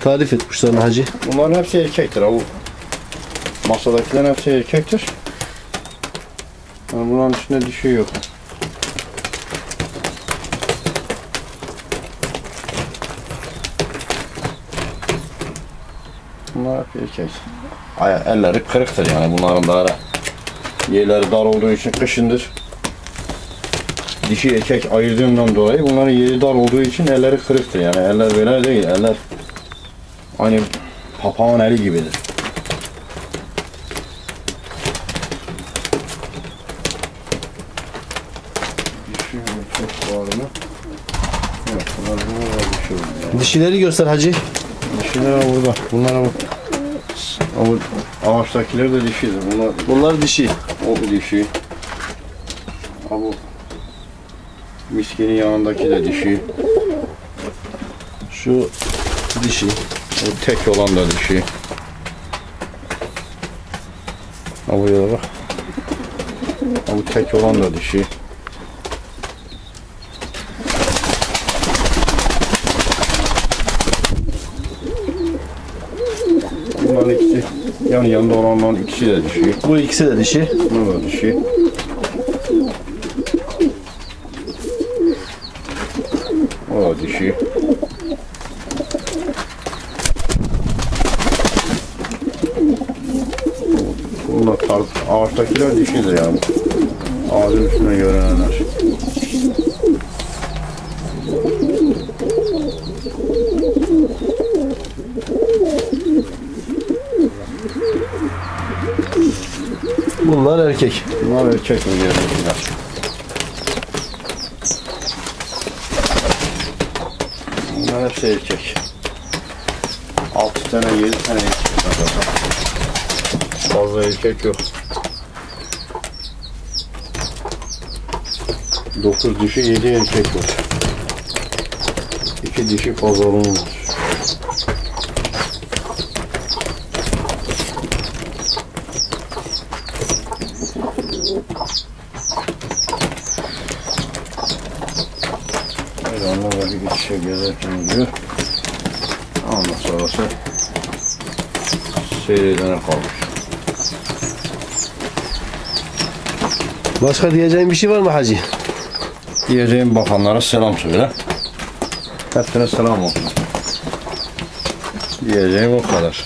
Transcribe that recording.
Tarif et kuşlarını hacı. Bunların hepsi erkektir. Bu masadakilerin hepsi erkektir. Yani bunların içinde dişi yok. Bunlar hep erkek. Aya, elleri kırıktır yani bunların da ara. Yerleri dar olduğu için kışındır. Dişi erkek ayırdığımdan dolayı bunların yeri dar olduğu için elleri kırıktır yani eller böyle değil eller aynı papağan eli gibidir. Dişi erkek var mı? Evet, bunlar bunlar var dişi var. Dişileri göster hacı. Dişiler burada. Bunlar ama ama ağaçtakiler de dişidir. Bunlar Bunlar dişi. o dişi. Ha bu miskinin yanındaki de dişi. Şu dişi. O tek olan da dişi. Ha buraya da bak. Ha bu tek olan da dişi. Bunların ikisi yan yanında olanların ikisi de dişi. Bu ikisi de dişi. Bu da dişi. O da dişi. Bunlar tarz, ağaçtakiler dişidir yani. Ağacın üstüne görünenler. Bunlar erkek. Bunlar erkek mi yerdekiler? Bunlar hepsi erkek. 6 tane 7 tane erkek. Fazla erkek yok. 9 dişi 7 erkek var. 2 dişi pazarlığım var. Da bir iç içe gezerken diyor. Ondan sonrası seyredene kalmış. Başka diyeceğin bir şey var mı hacı? Diyeceğim bakanlara selam söyle. Hepsine selam olsun. Diyeceğim o kadar.